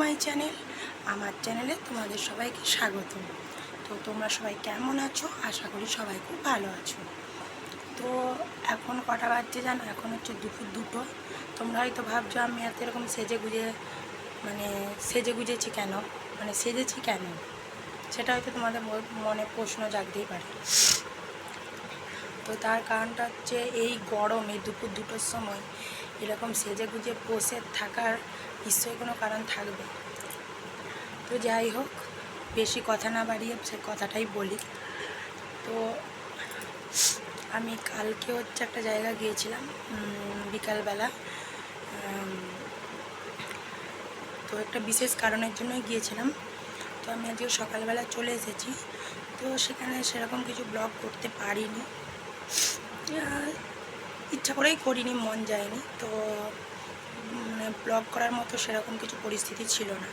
My channel, আমার চ্যানেলে তোমাদের সবাইকে স্বাগত তো তোমরা সবাই কেমন আছো? আশা করি সবাই খুব ভালো আছো। তো এখন কটা বাজছে জানো? এখন হচ্ছে দুপুর দুটো। তোমরা হয়তো ভাবছ, আমি এত এরকম সেজে গুজে মানে সেজে গুজেছি কেন? মানে সেজেছি কেন? সেটা হয়তো তোমাদের মনে প্রশ্ন জাগতেই পারে। তো তার কারণটা হচ্ছে, এই গরমে দুপুর দুটোর সময় এরকম সেজে গুজে বসে থাকার নিশ্চয়ই কোনো কারণ থাকবে। তো যাই হোক, বেশি কথা না বাড়িয়ে সে কথাটাই বলি। তো আমি কালকে হচ্ছে একটা জায়গা গিয়েছিলাম বিকালবেলা। তো একটা বিশেষ কারণের জন্যই গিয়েছিলাম। তো আমি আজকে সকালবেলা চলে এসেছি। তো সেখানে সেরকম কিছু ব্লগ করতে পারিনি। ইচ্ছা করেই করিনি, মন যায়নি। তো ব্লগ করার মতো সেরকম কিছু পরিস্থিতি ছিল না।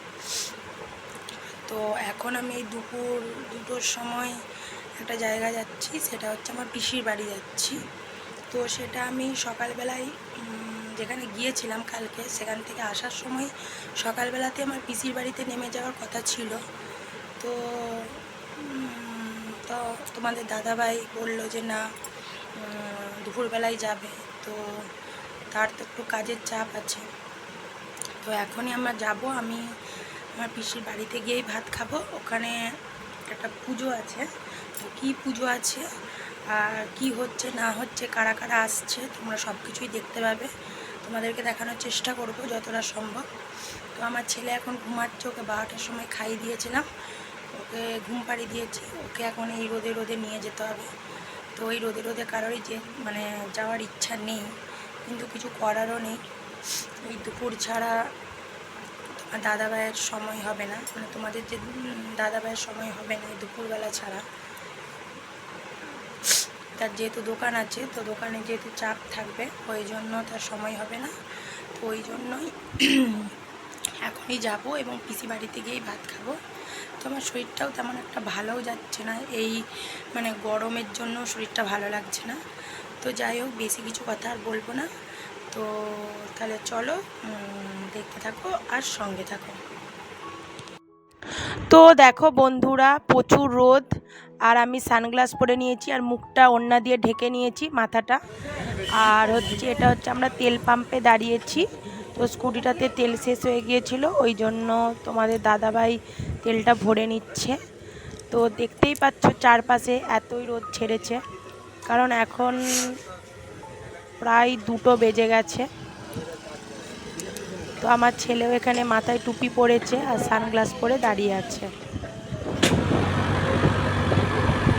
তো এখন আমি দুপুর দুটোর সময় একটা জায়গা যাচ্ছি, সেটা হচ্ছে আমার পিসির বাড়ি যাচ্ছি। তো সেটা আমি সকালবেলায় যেখানে গিয়েছিলাম কালকে, সেখান থেকে আসার সময় সকালবেলাতে আমার পিসির বাড়িতে নেমে যাওয়ার কথা ছিল। তো তো তোমাদের দাদাভাই বলল যে না দুপুরবেলায় যাবে। তো তার তো একটু কাজের চাপ আছে। তো এখনই আমরা যাব, আমি আমার পিসির বাড়িতে গিয়েই ভাত খাব। ওখানে একটা পুজো আছে। তো কী পুজো আছে? আর কি হচ্ছে, না হচ্ছে, কারা কারা আসছে, তোমরা সব কিছুই দেখতে পাবে। তোমাদেরকে দেখানোর চেষ্টা করব যতটা সম্ভব। তো আমার ছেলে এখন ঘুমাচ্ছে, ওকে বারোটার সময় খাইয়ে দিয়েছিলাম। ওকে ঘুম পাড়িয়ে দিয়েছি। ওকে এখন এই রোদে রোদে নিয়ে যেতে হবে। তো ওই রোদে রোদে কারোরই যে মানে যাওয়ার ইচ্ছা নেই। কিন্তু কিছু করারও নেই। এই দুপুর ছাড়া তোমার দাদাভাইয়ের সময় হবে না। মানে তোমাদের যে উম, দাদাভাইয়ের সময় হবে না দুপুরবেলা ছাড়া। তার যেহেতু দোকান আছে তো দোকানে যেহেতু চাপ থাকবে ওই জন্য তার সময় হবে না। তো ওই জন্যই এখনই যাব এবং পিসি বাড়িতে গিয়েই ভাত খাব। তো আমার শরীরটাও তেমন একটা ভালোও যাচ্ছে না। এই মানে গরমের জন্য শরীরটা ভালো লাগছে না। তো যাই হোক, বেশি কিছু কথা আর বলব না। তো তাহলে চলো দেখতে থাকো আর সঙ্গে থাকো। তো দেখো বন্ধুরা, প্রচুর রোদ আর আমি সানগ্লাস পরে নিয়েছি আর মুখটা ওড়না দিয়ে ঢেকে নিয়েছি মাথাটা। আর হচ্ছে এটা হচ্ছে আমরা তেল পাম্পে দাঁড়িয়েছি, তো স্কুটিটাতে তেল শেষ হয়ে গিয়েছিল, ওই জন্য তোমাদের দাদাভাই তেলটা ভরে নিচ্ছে। তো দেখতেই পাচ্ছ চারপাশে এতই রোদ ছেড়েছে। কারণ এখন প্রায় দুটো বেজে গেছে। তো আমার ছেলেও এখানে মাথায় টুপি পরেছে আর সানগ্লাস পরে দাঁড়িয়ে আছে।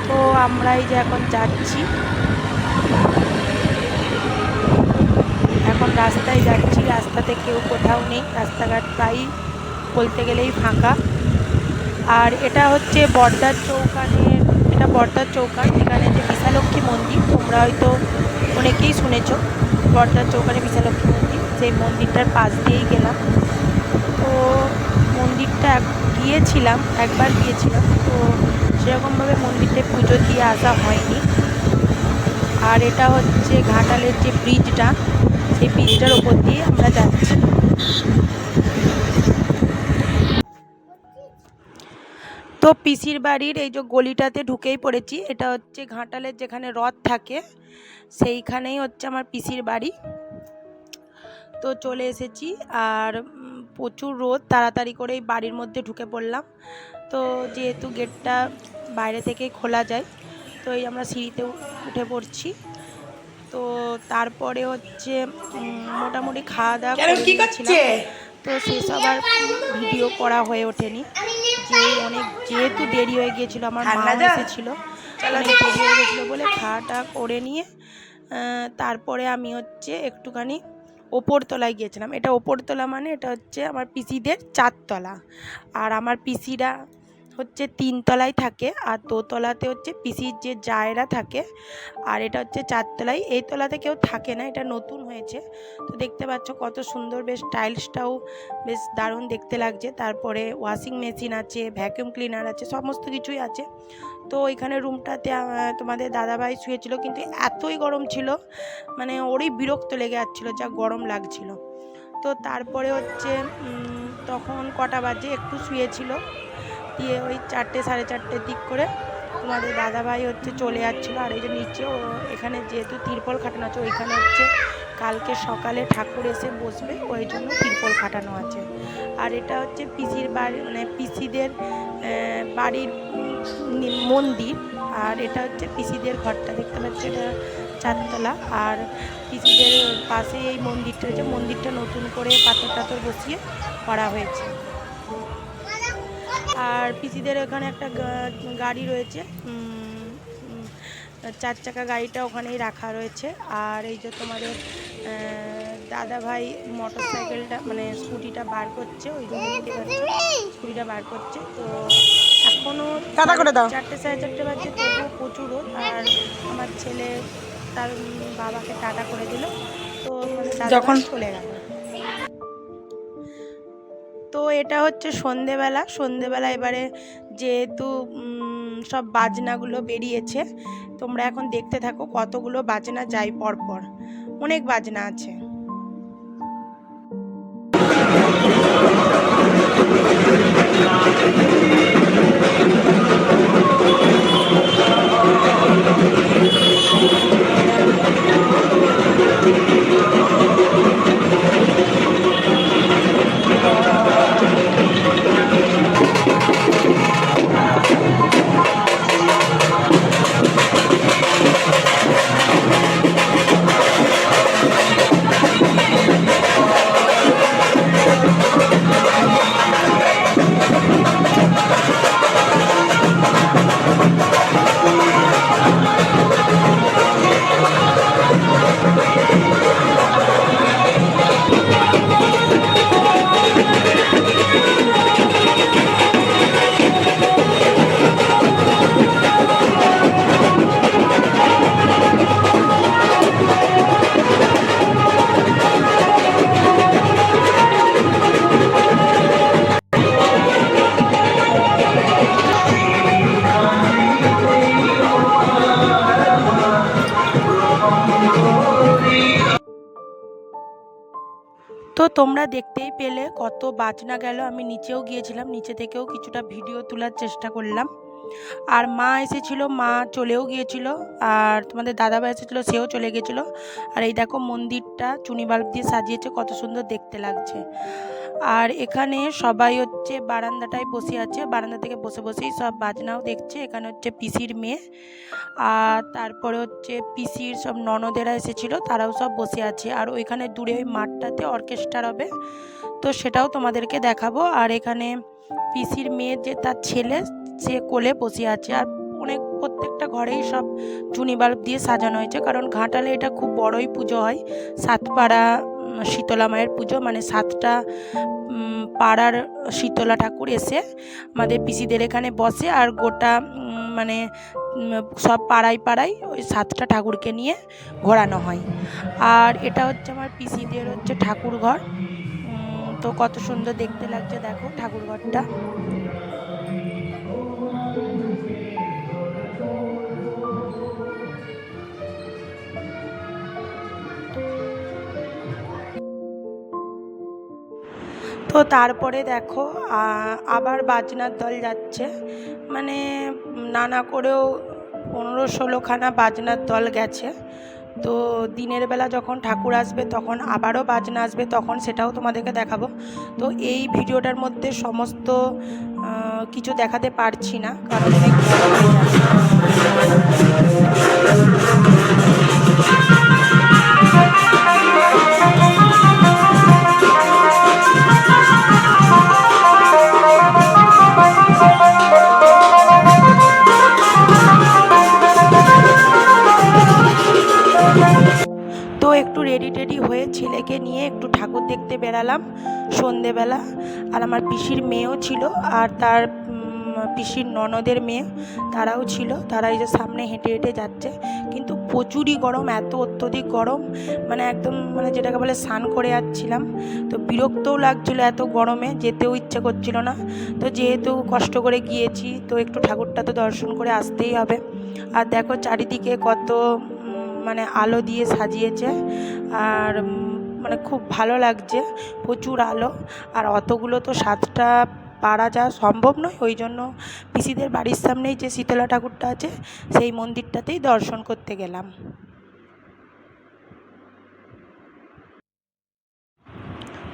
তো আমরা এই যে এখন যাচ্ছি। এখন রাস্তায় যাচ্ছি, রাস্তাতে কেউ কোথাও নেই, রাস্তাঘাট প্রায় বলতে গেলেই ফাঁকা। আর এটা হচ্ছে বর্দার চৌকানের এটা বর্দার চৌকান এখানে যে বিশালক্ষী মন্দির, তোমরা হয়তো অনেকেই শুনেছ বর্দার চৌকানে বিশালক্ষী মন্দির, সেই মন্দিরটার পাশ দিয়েই গেলাম। তো মন্দিরটা গিয়েছিলাম, একবার গিয়েছিলাম, তো সেরকমভাবে মন্দিরটায় পুজো দিয়ে আসা হয়নি। আর এটা হচ্ছে ঘাটালের যে ব্রিজটা সেই ব্রিজটার ওপর দিয়ে আমরা যাচ্ছি। তো পিসির বাড়ির এই যে গলিটাতে ঢুকেই পড়েছি। এটা হচ্ছে ঘাটালের যেখানে রথ থাকে সেইখানেই হচ্ছে আমার পিসির বাড়ি। তো চলে এসেছি আর প্রচুর রোদ তাড়াতাড়ি করেই বাড়ির মধ্যে ঢুকে পড়লাম। তো যেহেতু গেটটা বাইরে থেকেই খোলা যায় তো এই আমরা সিঁড়িতে উঠে পড়ছি। তো তারপরে হচ্ছে মোটামুটি খাওয়া দাওয়া করে তো সে সবার ভিডিও করা হয়ে ওঠেনি। যে অনেক যেহেতু দেরি হয়ে গিয়েছিল আমার মা এসেছিল। অনেক দেরি হয়ে গেছিল বলে খাওয়াটা করে নিয়ে তারপরে আমি হচ্ছে একটুখানি ওপরতলায় গিয়েছিলাম। এটা ওপরতলা মানে এটা হচ্ছে আমার পিসিদের চারতলা। আর আমার পিসিরা হচ্ছে তিনতলায় থাকে আর দোতলাতে হচ্ছে পিসির যে জায়রা থাকে আর এটা হচ্ছে চারতলায় এই তলাতে কেউ থাকে না, এটা নতুন হয়েছে। তো দেখতে পাচ্ছ কত সুন্দর বেশ টাইলসটাও বেশ দারুণ দেখতে লাগছে। তারপরে ওয়াশিং মেশিন আছে ভ্যাকুয়াম ক্লিনার আছে, সমস্ত কিছুই আছে। তো ওইখানে রুমটাতে তোমাদের দাদাভাই শুয়েছিল কিন্তু এতই গরম ছিল মানে ওরই বিরক্ত লেগে যাচ্ছিল, যা গরম লাগছিল। তো তারপরে হচ্ছে তখন কটা বাজে, একটু শুয়েছিল। দিয়ে ওই চারটে, সাড়ে চারটের দিক করে তোমাদের দাদাভাই হচ্ছে চলে যাচ্ছিল। আর এই যে নিচে ও এখানে যেহেতু তিরপল খাটানো আছে, ওইখানে হচ্ছে কালকে সকালে ঠাকুর এসে বসবে, ওই জন্য তিরপল খাটানো আছে। আর এটা হচ্ছে পিসির বাড়ি মানে পিসিদের বাড়ির মন্দির। আর এটা হচ্ছে পিসিদের ঘরটা, দেখতে পাচ্ছি এটা চারতলা। আর পিসিদের পাশে এই মন্দিরটা হচ্ছে মন্দিরটা নতুন করে পাথর টাথর বসিয়ে করা হয়েছে। আর পিসিদের ওখানে একটা গাড়ি রয়েছে চার চাকা গাড়িটা ওখানেই রাখা রয়েছে। আর এই যে তোমাদের দাদা ভাই মোটর সাইকেলটা মানে স্কুটিটা বার করছে ওই জন্য দেখতে পাচ্ছ স্কুটিটা বার করছে। তো এখনও করে দাও। চারটে সাড়ে চারটে বাজে তবুও প্রচুর রোদ। আর আমার ছেলে তার বাবাকে টাটা করে দিল। তো যখন চলে গেল। এটা হচ্ছে সন্ধেবেলা। সন্ধেবেলা এবারে যেহেতু সব বাজনাগুলো বেরিয়েছে, তোমরা এখন দেখতে থাকো কতগুলো বাজনা যায় পরপর। অনেক বাজনা আছে। Thank you. তো তোমরা দেখতেই পেলে কত বাজনা গেল। আমি নিচেও গিয়েছিলাম, নিচে থেকেও কিছুটা ভিডিও তোলার চেষ্টা করলাম। আর মা এসেছিল, মা চলেও গিয়েছিল, আর তোমাদের দাদাভাই এসেছিল, সেও চলে গিয়েছিল। আর এই দেখো মন্দিরটা, চুনি বাল্ব দিয়ে সাজিয়েছে, কত সুন্দর দেখতে লাগছে। আর এখানে সবাই হচ্ছে বারান্দাটায় বসে আছে, বারান্দা থেকে বসে বসেই সব বাজনাও দেখছে। এখানে হচ্ছে পিসির মেয়ে, আর তারপরে হচ্ছে পিসির সব ননদেরা এসেছিল, তারাও সব বসে আছে। আর ওইখানে দূরে ওই মাঠটাতে অর্কেস্ট্রার হবে, তো সেটাও তোমাদেরকে দেখাবো। আর এখানে পিসির মেয়ে যে তার ছেলে সে কোলে বসে আছে। আর অনেক, প্রত্যেকটা ঘরেই সব চুনি বাল্ব দিয়ে সাজানো হয়েছে। কারণ ঘাটালে এটা খুব বড়ই পুজো হয়। সাতপাড়া শীতলা মায়ের পুজো। মানে সাতটা পাড়ার শীতলা ঠাকুর এসে আমাদের পিসিদের এখানে বসে। আর গোটা মানে সব পাড়ায় পাড়ায় ওই সাতটা ঠাকুরকে নিয়ে ঘোরানো হয়। আর এটা হচ্ছে আমার পিসিদের হচ্ছে ঠাকুর ঘর তো কত সুন্দর দেখতে লাগছে। দেখো ঠাকুর ঘরটা তো তারপরে দেখো আবার বাজনার দল যাচ্ছে। মানে নানা করেও পনেরো ষোলোখানা বাজনার দল গেছে। তো দিনের বেলা যখন ঠাকুর আসবে, তখন আবারও বাজনা আসবে, তখন সেটাও তোমাদেরকে দেখাবো। তো এই ভিডিওটার মধ্যে সমস্ত কিছু দেখাতে পারছি না, কারণ বেরালাম সন্ধেবেলা আর আমার পিসির মেয়েও ছিল আর তার পিসির ননদের মেয়ে তারাও ছিল। তারা এই যে সামনে হেঁটে হেঁটে যাচ্ছে। কিন্তু প্রচুরই গরম, এত অত্যধিক গরম। মানে একদম মানে যেটাকে বলে স্নান করে যাচ্ছিলাম তো বিরক্তও লাগছিল এত গরমে, যেতেও ইচ্ছে করছিল না। তো যেহেতু কষ্ট করে গিয়েছি, তো একটু ঠাকুরটা তো দর্শন করে আসতেই হবে। আর দেখো চারিদিকে কত মানে আলো দিয়ে সাজিয়েছে। আর মানে খুব ভালো লাগছে, প্রচুর আলো। আর অতগুলো তো সাতটা পারা যাওয়া সম্ভব নয়, ওই জন্য পিসিদের বাড়ির সামনেই যে শীতলা ঠাকুরটা আছে, সেই মন্দিরটাতেই দর্শন করতে গেলাম।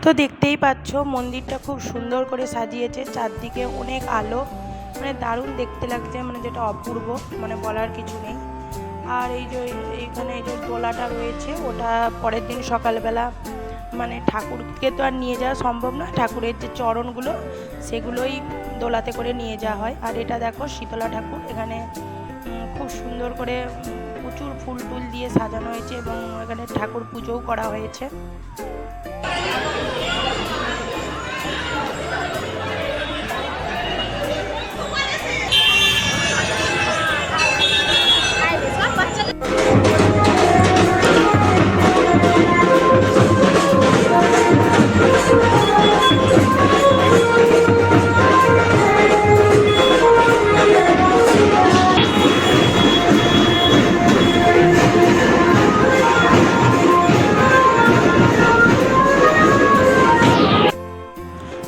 তো দেখতেই পাচ্ছ, মন্দিরটা খুব সুন্দর করে সাজিয়েছে, চারদিকে অনেক আলো। মানে দারুণ দেখতে লাগছে মানে যেটা অপূর্ব মানে বলার কিছু নেই। আর এই যে এইখানে এই যে দোলাটা রয়েছে, ওটা পরের দিন সকালবেলা মানে ঠাকুরকে তো আর নিয়ে যাওয়া সম্ভব না। ঠাকুরের যে চরণগুলো, সেগুলোই দোলাতে করে নিয়ে যাওয়া হয়। আর এটা দেখো শীতলা ঠাকুর, এখানে খুব সুন্দর করে প্রচুর ফুল টুল দিয়ে সাজানো হয়েছে এবং এখানে ঠাকুর পুজোও করা হয়েছে।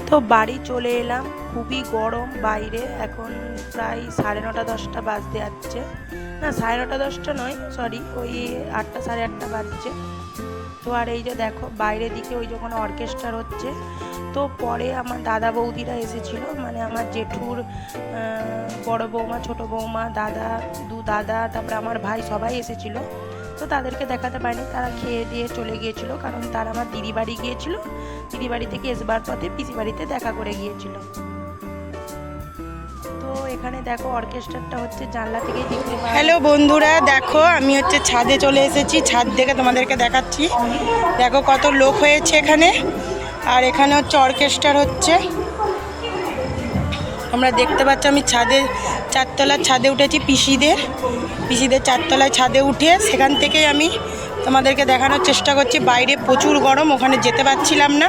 তো বাড়ি চলে এলাম, খুবই গরম বাইরে, এখন প্রায় সাড়ে নটা দশটা বাজতে যাচ্ছে। না, সাড়ে নটা দশটা নয় সরি ওই আটটা সাড়ে আটটা বাজছে। তো আর এই যে দেখো, বাইরের দিকে ওই যখন অর্কেস্ট্রার হচ্ছে, তো পরে আমার দাদা বৌদিরা এসেছিল মানে আমার জেঠুর বড় বৌমা, ছোট বৌমা, দাদা, দু দাদা, তারপরে আমার ভাই সবাই এসেছিল। তো তাদেরকে দেখাতে পারিনি, তারা খেয়ে দিয়ে চলে গিয়েছিল, কারণ তারা আমার দিদি বাড়ি গিয়েছিল দিদি বাড়ি থেকে এসবার পথে পিসি বাড়িতে দেখা করে গিয়েছিল। এখানে দেখো অর্কেস্ট্রাটা হচ্ছে জানলা থেকেই দেখতে হ্যালো বন্ধুরা, দেখো, আমি হচ্ছে ছাদে চলে এসেছি, ছাদ থেকে তোমাদেরকে দেখাচ্ছি। দেখো কত লোক হয়েছে এখানে। আর এখানে হচ্ছে অর্কেস্ট্রার হচ্ছে। আমরা দেখতে পাচ্ছি, আমি ছাদে, চারতলার ছাদে উঠেছি পিসিদের। পিসিদের চারতলায় ছাদে উঠে সেখান থেকেই আমি তোমাদেরকে দেখানোর চেষ্টা করছি। বাইরে প্রচুর গরম, ওখানে যেতে পারছিলাম না,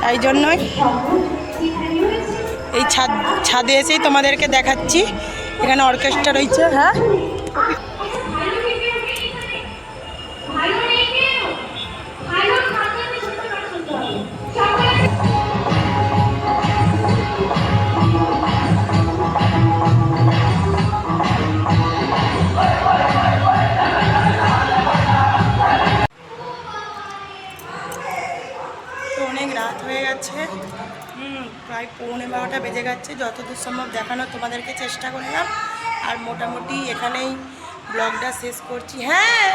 তাই জন্যই। এই ছাদ ছাদে এসেই তোমাদেরকে দেখাচ্ছি। এখানে অর্কেস্ট্রা রয়েছে। হ্যাঁ। অনেক রাত হয়ে গেছে। প্রায় পৌনে বারোটা বেজে গেছে যতদূর সম্ভব দেখানোর তোমাদেরকে চেষ্টা করলাম আর মোটামুটি এখানেই ব্লগটা শেষ করছি। হ্যাঁ!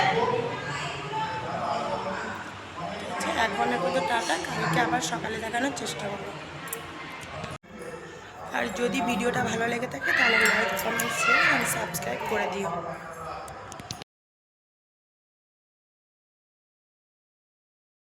ঠিক আছে, এখন পর্যন্ত টাটা কালকে আবার সকালে দেখানোর চেষ্টা করব। আর যদি ভিডিওটা ভালো লেগে থাকে তাহলে লাইক কমেন্ট শেয়ার সাবস্ক্রাইব করে দিও।